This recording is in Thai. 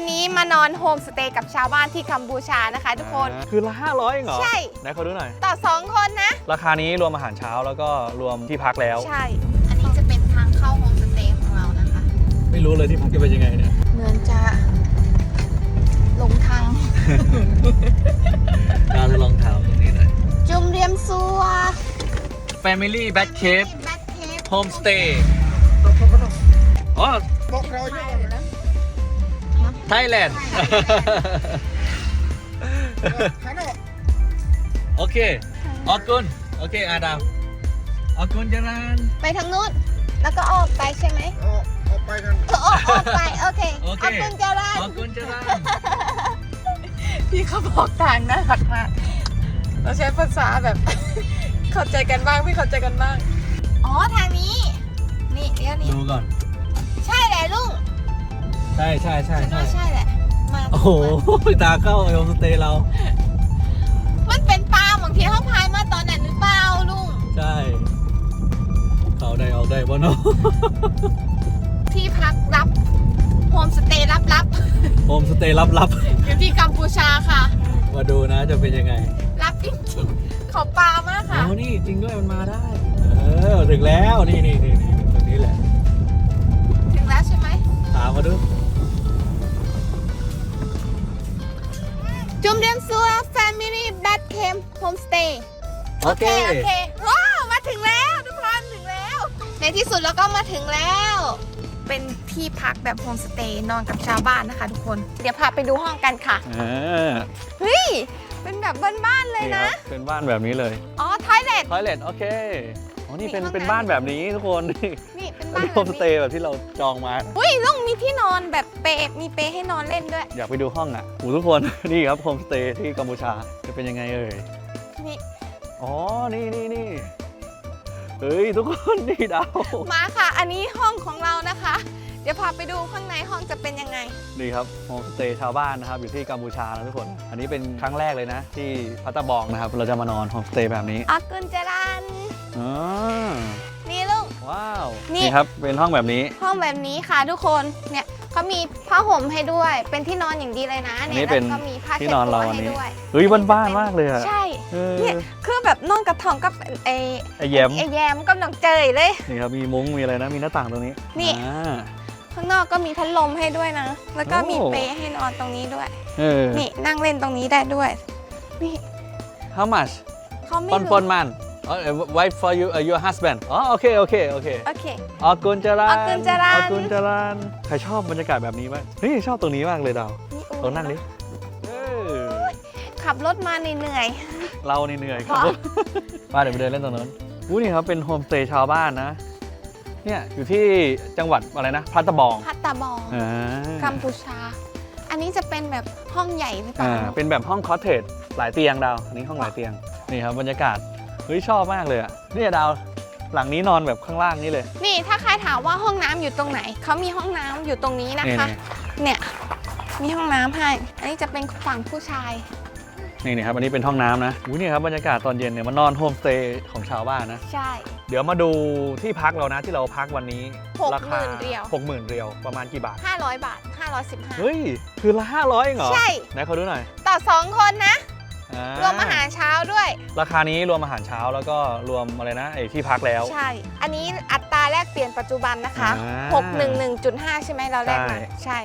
วันนี้มานอนโฮมสเตย์กับชาวบ้านที่กัมพูชานะคะทุกคน อ่าคือละ500เองเหรอใช่ ไหนขอดูหน่อย ต่อ 2 คนนะ ราคานี้รวมอาหารเช้าแล้วก็รวมที่พักแล้ว ใช่ อันนี้จะเป็นทางเข้าโฮมสเตย์ของเรานะคะ ไม่รู้เลยที่พักจะเป็นยังไงเนี่ยเหมือนจะลงทาง เราจะลองถามตรงนี้หน่อย จุมเรียมซัว Family Bad Cave แบทเคป Homestay อ๋อ Thailand โอเคออกกุนโอเค อาดามออกกุนจรัน ไปทางนู้นแล้วก็ออกไปใช่ไหมออกออกไปกันเออออกออกไป โอเคโอเค ขอบคุณเจรันออกกุนจรันพี่เขาบอกทางน่ารักมากเราใช้ภาษาแบบ เข้าใจกันบ้างไม่เข้าใจกันบ้าง อ๋อ ทางนี้ นี่เดี๋ยวนี้ดูก่อน ใช่แหละลุง ใช่ใช่ใช่ฉันใช่ว่าใช่แหละ มาโอ้โหตาเข้าโฮมสเตย์เรา มันเป็นปลาเหมือนที่เขาพายมาตอนนั้นหรือเปล่าลุง ใช่เขาได้ออกได้บ่เนาะที่พักรับโฮมสเตย์ลับโฮมสเตย์ลับๆอยู่ที่กัมพูชาค่ะ ๆมาดูนะจะเป็นยังไงรับจริงๆเขาปลามากอ๋ค่ะอนี่จริงด้วยมันมาได้ เออ ถึงแล้วนี่นี่นี่นี่ตรงนี้แหละ ถึงแล้วใช่ไหมถามมาดู จุมเรียมซัว Family Bad Camp Homestay โอเค โอเคว้าวมาถึงแล้วทุกคนถึงแล้ว ในที่สุดเราก็มาถึงแล้ว เป็นที่พักแบบโฮมสเตย์นอนกับชาวบ้านนะคะทุกคน เดี๋ยวพาไปดูห้องกันค่ะอ่าเฮ้ยเป็นแบบบ้านๆเลยนี่นะครับเป็นบ้านแบบนี้เลยอ๋อทอยเลท ทอยเลทโอเค อ๋อ นี่เป็นมีห้องน้ำ เป็นบ้านแบบนี้ทุกคน นี่ นี่เป็นเป็บ้านนแบโฮบมสเตนี้ย์แบบที่เราจองมา อุ้ยลุงมีที่นอนแบบเปรมีเปรให้นอนเล่นด้วย อยากไปดูห้องอะโอ้ทุกคน นี่ครับโฮมสเตย์ที่กัมพูชาจะเป็นยังไงเอ่ย นี่ อ๋อ นี่นี่นี่เฮ้ย ทุกคนนี่ดาว มาค่ะ อันนี้ห้องของเรานะคะ เดี๋ยวพาไปดูข้างในห้องจะเป็นยังไง นี่ครับโฮมสเตย์ชาวบ้านนะครับ อยู่ที่กัมพูชานะทุกคน อันนี้เป็นครั้งแรกเลยนะ ที่พัตตาบองนะครับ เราจะมานอนโฮมสเตย์แบบนี้อากุนจรันอ๋อนี่ลุง ว้าว นี่นี่ครับ เป็นห้องแบบนี้ ห้องแบบนี้ค่ะทุกคน เนี่ยเขามีผ้าห่มให้ด้วย เป็นที่นอนอย่างดีเลยนะอันเนี่นี้ยเป็นแล้วก็มีผ้าที่เช็ดนอนตัเราวอันให้นี้ ด้วยเฮ้ยบ้านๆมากเลยอะใช่ เออเนี่ย คือแบบนอนกับทองกับไอไอแย้มไอแยมกับน้องเจยเลย นี่ครับมีมุ้งมีอะไรนะมีหน้าต่างตรงนี้นี่ อ่า ข้างนอกก็มีพัดลมให้ด้วยนะ แล้วก็โอ้มีเปรให้นอนตรงนี้ด้วย เออ นี่นั่งเล่นตรงนี้ได้ด้วย นี่ how much เขาไม่ปอนปรู้อนมันอ๋อ wife for you uh, your husband อ๋อโอเคโอเคโอเคโอเค ออกุนจรันออกุนจรันออกุนจรันใครชอบบรรยากาศแบบนี้บ้างเฮ้ยชอบตรงนี้มากเลยดาวนี่โอ้ลองนั่งดิเออขับรถมาเหนื่อย เรานี่เหนื่อยครับอ๋อมาเดี๋ยวไปเดินเล่นตรงนั้นอู้นี่ครับเป็นโฮมสเตย์ชาวบ้านนะ เนี่ยอยู่ที่จังหวัดอะไรนะพัตตาบองๆ พัตตาบอง อ่ากัมพูชา อันนี้จะเป็นแบบห้องใหญ่หรือเปล่าอ่าเป็นแบบห้องคอสเทจหลายเตียงดาวอันนี้ห้องหลายเตียงนี่ครับบรรยากาศ เฮ้ยชอบมากเลยอะเนี่ยดาวหลังนี้นอนแบบข้างล่างนี่เลย นี่ถ้าใครถามว่าห้องน้ำอยู่ตรงไหน เขามีห้องน้ำอยู่ตรงนี้นะนี่คะ เนี่ยมีห้องน้ำให้ อันนี้จะเป็นฝั่งผู้ชาย นี่นี่ครับอันนี้เป็นห้องน้ำนะอู้นี่ครับบรรยากาศตอนเย็นเนี่ยมานอนโฮมสเตย์ของชาวบ้านนะ ใช่ เดี๋ยวมาดูที่พักเรานะที่เราพักวันนี้หกราหคามื่นเรียว หกหมื่นเรียวประมาณกี่บาท 500 บาท 515 เฮ้ย คือละห้าร้อยเองเหรอใช่ ไหนขอดูหน่อย ต่อ 2 คนนะ อ่รวมอาหารเช้าด้วย ราคานี้รวมอาหารเช้าแล้วก็รวมอะไรนะไอ้ที่พักแล้ว ใช่ อันนี้อัตราแลกเปลี่ยนปัจจุบันนะคะ อ่า611.5 ใช่ไหมเราแลกมาใช่ใช่